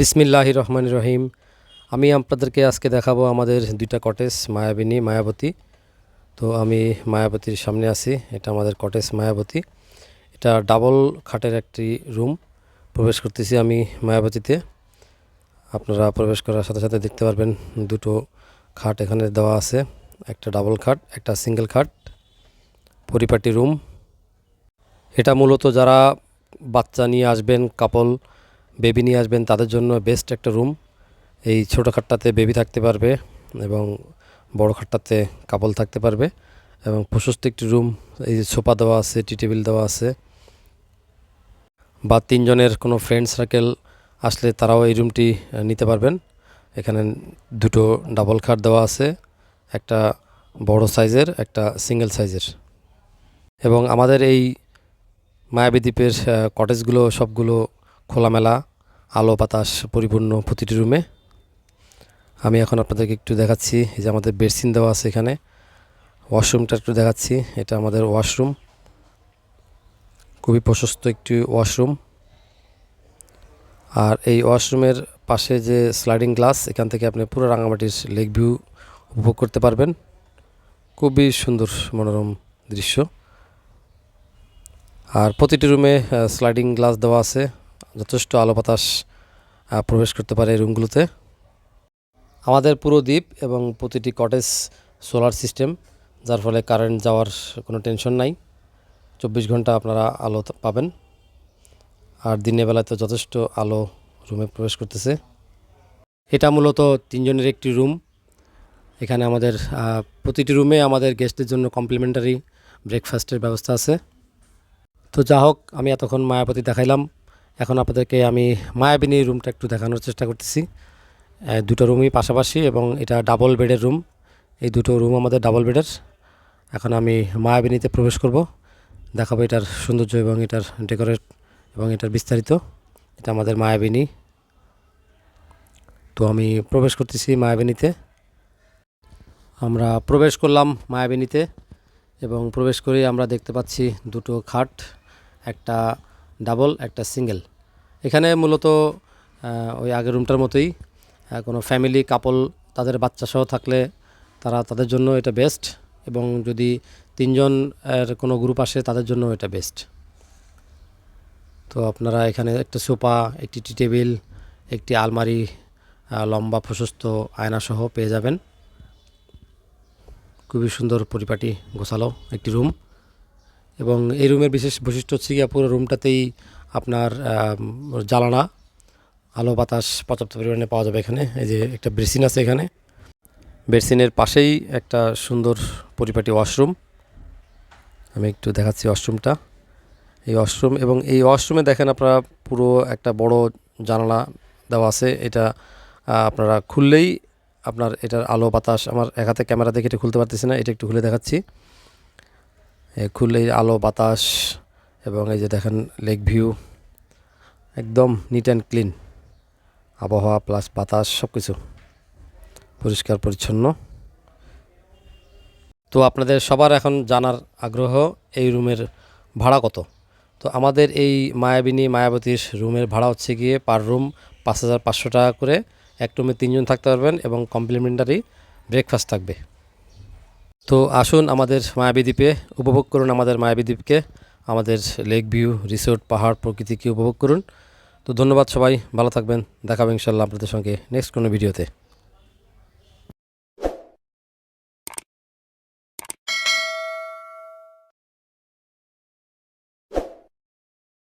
বিসমিল্লাহ রহমান রহিম। আমি আপনাদেরকে আজকে দেখাবো আমাদের দুইটা কটেজ মায়াবিনী, মায়াবতী। তো আমি মায়াবতীর সামনে আছি, এটা আমাদের কটেজ মায়াবতী। এটা ডাবল খাটের একটি রুম প্রবেশ করতেছি আমি মায়াবতীতে। আপনারা প্রবেশ করার সাথে সাথে দেখতে পারবেন দুটো খাট এখানে দেওয়া আছে। একটা ডাবল খাট, একটা সিঙ্গেল খাট। পরিপাটি রুম এটা মূলত যারা বাচ্চা নিয়ে আসবেন কাপল বেবি নিয়ে আসবেন, তাদের জন্য বেস্ট একটা রুম। এই ছোটো খাটটাতে বেবি থাকতে পারবে এবং বড় খাটটাতে কাপল থাকতে পারবে এবং প্রশস্ত একটি রুম, এই যে সোফা দেওয়া আছে, টি টেবিল দেওয়া আছে। বা তিনজনের কোনো ফ্রেন্ড সার্কেল আসলে তারাও এই রুমটি নিতে পারবেন। এখানে দুটো ডাবল খাট দেওয়া আছে, একটা বড় সাইজের, একটা সিঙ্গেল সাইজের। এবং আমাদের এই মায়াবী দ্বীপের কটেজগুলো সবগুলো খোলামেলা, আলো, বাতাস পরিপূর্ণ প্রতিটি রুমে আমি এখন আপনাদেরকে একটু দেখাচ্ছি, এই যে আমাদের বেডসিন দেওয়া আছে এখানে। ওয়াশরুমটা একটু দেখাচ্ছি, এটা আমাদের ওয়াশরুম। খুবই প্রশস্ত একটি ওয়াশরুম। আর এই ওয়াশরুমের পাশে যে স্লাইডিং গ্লাস এখান থেকে আপনি পুরো রাঙামাটির লেক ভিউ উপভোগ করতে পারবেন। খুবই সুন্দর মনোরম দৃশ্য। আর প্রতিটি রুমে স্লাইডিং গ্লাস দেওয়া আছে। যথেষ্ট আলো বাতাস প্রবেশ করতে পারে এই রুমগুলোতে। আমাদের পুরো দ্বীপ এবং প্রতিটি কটেজ সোলার সিস্টেম যার ফলে কারেন্ট যাওয়ার কোনো টেনশন নাই। চব্বিশ ঘণ্টা আপনারা আলো পাবেন। আর দিনের বেলায় তো যথেষ্ট আলো রুমে প্রবেশ করতেছে। এটা মূলত তিনজনের একটি রুম এখানে আমাদের প্রতিটি রুমে আমাদের গেস্টদের জন্য কমপ্লিমেন্টারি ব্রেকফাস্টের ব্যবস্থা আছে। তো যা হোক, আমি এতক্ষণ মায়াপতি দেখাইলাম। এখন আপনাদেরকে আমি মায়াবিনী রুমটা একটু দেখানোর চেষ্টা করতেছি। দুটো রুমই পাশাপাশি এবং এটা ডাবল বেডের রুম এই দুটো রুম আমাদের ডাবল বেডের এখন আমি মায়াবিনীতে প্রবেশ করব। দেখাবো এটার সৌন্দর্য এবং এটার ডেকোরেট এবং এটার বিস্তারিত। এটা আমাদের মায়াবিনী। তো আমি প্রবেশ করতেছি মায়াবিনীতে। আমরা প্রবেশ করলাম মায়াবিনীতে এবং প্রবেশ করে আমরা দেখতে পাচ্ছি দুটো খাট, একটা ডাবল, একটা সিঙ্গেল। এখানে মূলত ওই আগের রুমটার মতোই কোনো ফ্যামিলি, কাপল, তাদের বাচ্চা সহ থাকলে তারা তাদের জন্য এটা বেস্ট এবং যদি তিনজন কোনো গ্রুপ আসে, তাদের জন্য এটা বেস্ট। তো আপনারা এখানে একটা সোফা, একটি টি টেবিল, একটি আলমারি লম্বা প্রশস্ত আয়নাসহ পেয়ে যাবেন। খুবই সুন্দর পরিপাটি গোছালো একটি রুম। এবং এই রুমের বিশেষ বৈশিষ্ট্য হচ্ছে গিয়ে পুরো রুমটাতেই আপনার জ্বালানা, আলো, বাতাস পর্যাপ্ত পরিমাণে পাওয়া যাবে এখানে। এই যে একটা বেসিন আছে এখানে। বেসিনের পাশেই একটা সুন্দর পরিপাটি ওয়াশরুম। আমি একটু দেখাচ্ছি ওয়াশরুমটা। এই ওয়াশরুম এবং এই ওয়াশরুমে দেখেন আপনারা পুরো একটা বড় জানালা দেওয়া আছে। এটা আপনারা খুললেই আপনার এটার আলো, বাতাস, আমার এক হাতে ক্যামেরা দেখে এটা খুলতে পারতেছি না, এটা একটু খুলে দেখাচ্ছি। খুললেই আলো, বাতাস এবং এই যে দেখেন লেক ভিউ একদম নিট অ্যান্ড ক্লিন আবহাওয়া প্লাস বাতাস সব কিছু পরিষ্কার, পরিচ্ছন্ন। তো আপনাদের সবার এখন জানার আগ্রহ, এই রুমের ভাড়া কত? তো আমাদের এই মায়াবিনী, মায়াবতীর রুমের ভাড়া হচ্ছে গিয়ে পার রুম পাঁচ হাজার পাঁচশো টাকা করে। এক রুমে তিনজন থাকতে পারবেন এবং কমপ্লিমেন্টারি ব্রেকফাস্ট থাকবে। তো আসুন আমাদের মায়াবী দ্বীপে উপভোগ করুন আমাদের মায়াবী দ্বীপকে আমাদের লেক ভিউ, রিসোর্ট, পাহাড় প্রকৃতিকে উপভোগ করুন। তো ধন্যবাদ সবাই, ভালো থাকবেন, দেখাবো ইনশাল্লাহ আপনাদের সঙ্গে নেক্সট কোনো ভিডিওতে।